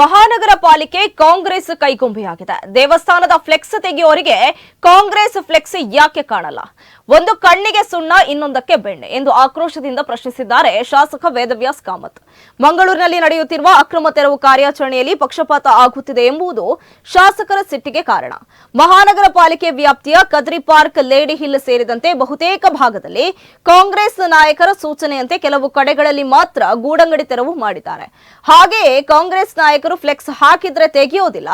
ಮಹಾನಗರ ಪಾಲಿಕೆ ಕಾಂಗ್ರೆಸ್ ಕೈಗೊಂಬೆಯಾಗಿದೆ. ದೇವಸ್ಥಾನದ ಫ್ಲೆಕ್ಸ್ ತೆಗೆಯೋರಿಗೆ ಕಾಂಗ್ರೆಸ್ ಫ್ಲೆಕ್ಸ್ ಯಾಕೆ ಕಾಣಲ್ಲ? ಒಂದು ಕಣ್ಣಿಗೆ ಸುಣ್ಣ, ಇನ್ನೊಂದಕ್ಕೆ ಬೆಣ್ಣೆ ಎಂದು ಆಕ್ರೋಶದಿಂದ ಪ್ರಶ್ನಿಸಿದ್ದಾರೆ ಶಾಸಕ ವೇದವ್ಯಾಸ್ ಕಾಮತ್. ಮಂಗಳೂರಿನಲ್ಲಿ ನಡೆಯುತ್ತಿರುವ ಅಕ್ರಮ ತೆರವು ಕಾರ್ಯಾಚರಣೆಯಲ್ಲಿ ಪಕ್ಷಪಾತ ಆಗುತ್ತಿದೆ ಎಂಬುದು ಶಾಸಕರ ಸಿಟ್ಟಿಗೆ ಕಾರಣ. ಮಹಾನಗರ ಪಾಲಿಕೆ ವ್ಯಾಪ್ತಿಯ ಕದ್ರಿ ಪಾರ್ಕ್, ಲೇಡಿ ಹಿಲ್ ಸೇರಿದಂತೆ ಬಹುತೇಕ ಭಾಗದಲ್ಲಿ ಕಾಂಗ್ರೆಸ್ ನಾಯಕರ ಸೂಚನೆಯಂತೆ ಕೆಲವು ಕಡೆಗಳಲ್ಲಿ ಮಾತ್ರ ಗೂಡಂಗಡಿ ತೆರವು ಮಾಡಿದ್ದಾರೆ. ಹಾಗೆಯೇ ಕಾಂಗ್ರೆಸ್ ನಾಯಕರು ಫ್ಲೆಕ್ಸ್ ಹಾಕಿದ್ರೆ ತೆಗೆಯೋದಿಲ್ಲ.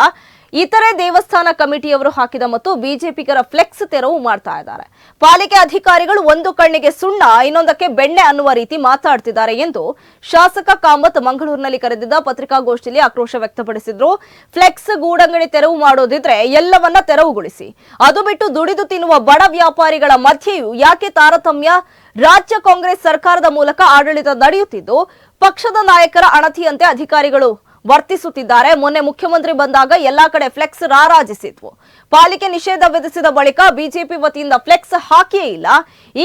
ಇತರೆ ದೇವಸ್ಥಾನ ಕಮಿಟಿಯವರು ಹಾಕಿದ ಮತ್ತು ಬಿಜೆಪಿಗರ ಫ್ಲೆಕ್ಸ್ ತೆರವು ಮಾಡ್ತಾ ಇದ್ದಾರೆ. ಪಾಲಿಕೆ ಅಧಿಕಾರಿಗಳು ಒಂದು ಕಣ್ಣಿಗೆ ಸುಣ್ಣ, ಇನ್ನೊಂದಕ್ಕೆ ಬೆಣ್ಣೆ ಅನ್ನುವ ರೀತಿ ಮಾತಾಡ್ತಿದ್ದಾರೆ ಎಂದು ಶಾಸಕ ಕಾಮತ್ ಮಂಗಳೂರಿನಲ್ಲಿ ಕರೆದಿದ್ದ ಪತ್ರಿಕಾಗೋಷ್ಠಿಯಲ್ಲಿ ಆಕ್ರೋಶ ವ್ಯಕ್ತಪಡಿಸಿದ್ರು. ಫ್ಲೆಕ್ಸ್ ಗೂಡಂಗಡಿ ತೆರವು ಮಾಡೋದಿದ್ರೆ ಎಲ್ಲವನ್ನ ತೆರವುಗೊಳಿಸಿ. ಅದು ಬಿಟ್ಟು ದುಡಿದು ತಿನ್ನುವ ಬಡ ವ್ಯಾಪಾರಿಗಳ ಮಧ್ಯೆಯೂ ಯಾಕೆ ತಾರತಮ್ಯ? ರಾಜ್ಯ ಕಾಂಗ್ರೆಸ್ ಸರ್ಕಾರದ ಮೂಲಕ ಆಡಳಿತ ನಡೆಯುತ್ತಿದ್ದು, ಪಕ್ಷದ ನಾಯಕರ ಅಣತಿಯಂತೆ ಅಧಿಕಾರಿಗಳು ವರ್ತಿಸುತ್ತಿದ್ದಾರೆ. ಮೊನ್ನೆ ಮುಖ್ಯಮಂತ್ರಿ ಬಂದಾಗ ಎಲ್ಲಾ ಕಡೆ ಫ್ಲೆಕ್ಸ್ ರಾರಾಜಿಸಿದ್ವು. ಪಾಲಿಕೆ ನಿಷೇಧ ವಿಧಿಸಿದ ಬಳಿಕ ಬಿಜೆಪಿ ವತಿಯಿಂದ ಫ್ಲೆಕ್ಸ್ ಹಾಕಿಯೇ ಇಲ್ಲ.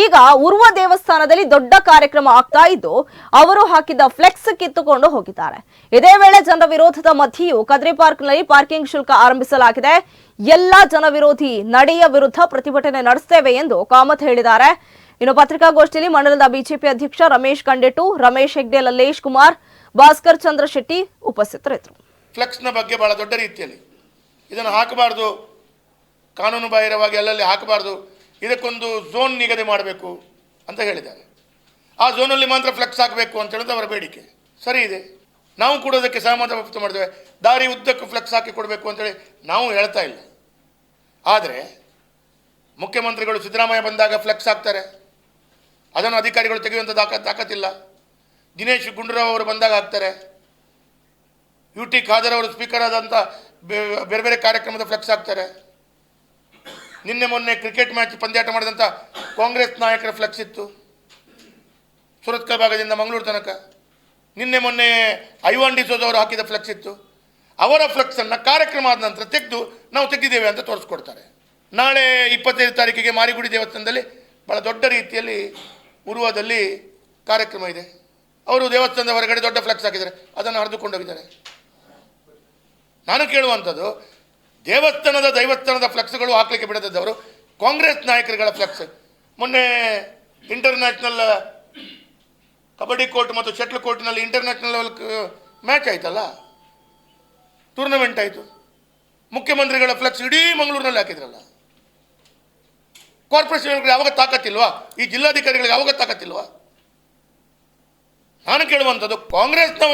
ಈಗ ಉರ್ವ ದೇವಸ್ಥಾನದಲ್ಲಿ ದೊಡ್ಡ ಕಾರ್ಯಕ್ರಮ ಆಗ್ತಾ ಇದ್ದು, ಅವರು ಹಾಕಿದ್ದ ಫ್ಲೆಕ್ಸ್ ಕಿತ್ತುಕೊಂಡು ಹೋಗಿದ್ದಾರೆ. ಇದೇ ವೇಳೆ ಜನರ ವಿರೋಧದ ಮಧ್ಯೆಯೂ ಕದ್ರಿ ಪಾರ್ಕ್ನಲ್ಲಿ ಪಾರ್ಕಿಂಗ್ ಶುಲ್ಕ ಆರಂಭಿಸಲಾಗಿದೆ. ಎಲ್ಲಾ ಜನವಿರೋಧಿ ನಡೆಯ ವಿರುದ್ಧ ಪ್ರತಿಭಟನೆ ನಡೆಸ್ತೇವೆ ಎಂದು ಕಾಮತ್ ಹೇಳಿದ್ದಾರೆ. ಇನ್ನು ಪತ್ರಿಕಾಗೋಷ್ಠಿಯಲ್ಲಿ ಮಂಡಲದ ಬಿಜೆಪಿ ಅಧ್ಯಕ್ಷ ರಮೇಶ್ ಕಂಡೆಟು ರಮೇಶ್ ಹೆಗ್ಡೆ ಲಲ್ಲೇಶ್ ಕುಮಾರ್ ಭಾಸ್ಕರ್ ಚಂದ್ರ ಶೆಟ್ಟಿ ಉಪಸ್ಥಿತರಿದ್ದರು. ಫ್ಲೆಕ್ಸ್ನ ಬಗ್ಗೆ ಭಾಳ ದೊಡ್ಡ ರೀತಿಯಲ್ಲಿ. ಇದನ್ನು ಹಾಕಬಾರ್ದು. ಕಾನೂನು ಬಾಹಿರವಾಗಿ ಅಲ್ಲಲ್ಲಿ ಹಾಕಬಾರ್ದು. ಇದಕ್ಕೊಂದು ಝೋನ್ ನಿಗದಿ ಮಾಡಬೇಕು ಅಂತ ಹೇಳಿದ್ದಾರೆ. ಆ ಝೋನಲ್ಲಿ ಮಾತ್ರ ಫ್ಲೆಕ್ಸ್ ಹಾಕಬೇಕು ಅಂತ ಹೇಳೋದು ಅವರ ಬೇಡಿಕೆ. ಸರಿ ಇದೆ. ನಾವು ಕೂಡ ಅದಕ್ಕೆ ಸಹಮತ ವ್ಯಕ್ತ ಮಾಡ್ತೇವೆ ದಾರಿ ಉದ್ದಕ್ಕೂ ಫ್ಲೆಕ್ಸ್ ಹಾಕಿ ಕೊಡಬೇಕು ಅಂತೇಳಿ ನಾವು ಹೇಳ್ತಾ ಇಲ್ಲ. ಆದರೆ ಮುಖ್ಯಮಂತ್ರಿಗಳು ಸಿದ್ದರಾಮಯ್ಯ ಬಂದಾಗ ಫ್ಲೆಕ್ಸ್ ಹಾಕ್ತಾರೆ. ಅದನ್ನು ಅಧಿಕಾರಿಗಳು ತೆಗೆಯುವಂಥ ತಾಕ ತಾಕತ್ತಿಲ್ಲ. ದಿನೇಶ್ ಗುಂಡೂರಾವ್ ಅವರು ಬಂದಾಗ ಹಾಕ್ತಾರೆ ಯು ಟಿ ಖಾದರ್ ಅವರು ಸ್ಪೀಕರ್ ಆದಂಥ ಬೇರೆ ಬೇರೆ ಕಾರ್ಯಕ್ರಮದ ಫ್ಲೆಕ್ಸ್ ಹಾಕ್ತಾರೆ. ನಿನ್ನೆ ಮೊನ್ನೆ ಕ್ರಿಕೆಟ್ ಮ್ಯಾಚ್ ಪಂದ್ಯಾಟ ಮಾಡಿದಂಥ ಕಾಂಗ್ರೆಸ್ ನಾಯಕರ ಫ್ಲೆಕ್ಸ್ ಇತ್ತು. ಸುರತ್ಕಲ್ ಭಾಗದಿಂದ ಮಂಗಳೂರು ತನಕ. ನಿನ್ನೆ ಮೊನ್ನೆ ಐವಾನ್ ಡಿಸೋಜ್ ಅವರು ಹಾಕಿದ ಫ್ಲೆಕ್ಸ್ ಇತ್ತು. ಅವರ ಫ್ಲೆಕ್ಸನ್ನು ಕಾರ್ಯಕ್ರಮ ಆದ ನಂತರ ತೆಗೆದು ನಾವು ತೆಗೆದಿದ್ದೇವೆ ಅಂತ ತೋರಿಸ್ಕೊಡ್ತಾರೆ. ನಾಳೆ ಇಪ್ಪತ್ತೈದು ತಾರೀಕಿಗೆ ಮಾರಿಗುಡಿ ದೇವಸ್ಥಾನದಲ್ಲಿ ಭಾಳ ದೊಡ್ಡ ರೀತಿಯಲ್ಲಿ ಉರುವದಲ್ಲಿ ಕಾರ್ಯಕ್ರಮ ಇದೆ. ಅವರು ದೇವಸ್ಥಾನದ ಹೊರಗಡೆ ದೊಡ್ಡ ಫ್ಲೆಕ್ಸ್ ಹಾಕಿದ್ದಾರೆ. ಅದನ್ನು ಹರಿದುಕೊಂಡು ಹೋಗಿದ್ದಾರೆ. ನಾನು ಕೇಳುವಂಥದ್ದು, ದೇವಸ್ಥಾನದ ದೈವಸ್ಥಾನದ ಫ್ಲೆಕ್ಸ್ಗಳು ಹಾಕಲಿಕ್ಕೆ ಬಿಡದಿದ್ದವರು ಕಾಂಗ್ರೆಸ್ ನಾಯಕರುಗಳ ಫ್ಲೆಕ್ಸ್ ಮೊನ್ನೆ ಇಂಟರ್ನ್ಯಾಷನಲ್ ಕಬಡ್ಡಿ ಕೋರ್ಟ್ ಮತ್ತು ಶಟ್ಲ್ ಕೋರ್ಟ್ನಲ್ಲಿ ಇಂಟರ್ನ್ಯಾಷನಲ್ ಲೆವೆಲ್ ಮ್ಯಾಚ್ ಆಯ್ತಲ್ಲ? ಟೂರ್ನಮೆಂಟ್ ಆಯಿತು. ಮುಖ್ಯಮಂತ್ರಿಗಳ ಫ್ಲೆಕ್ಸ್ ಇಡೀ ಮಂಗಳೂರಿನಲ್ಲಿ ಹಾಕಿದ್ರಲ್ಲ? ಕಾರ್ಪೊರೇಷನ್ಗಳಿಗೆ ಯಾವಾಗ ತಾಕತ್ತಿಲ್ವಾ? ಈ ಜಿಲ್ಲಾಧಿಕಾರಿಗಳಿಗೆ ಯಾವಾಗ ತಾಕತ್ತಿಲ್ವಾ? ನಾನು ಕೇಳುವಂಥದ್ದು ಕಾಂಗ್ರೆಸ್ನವರು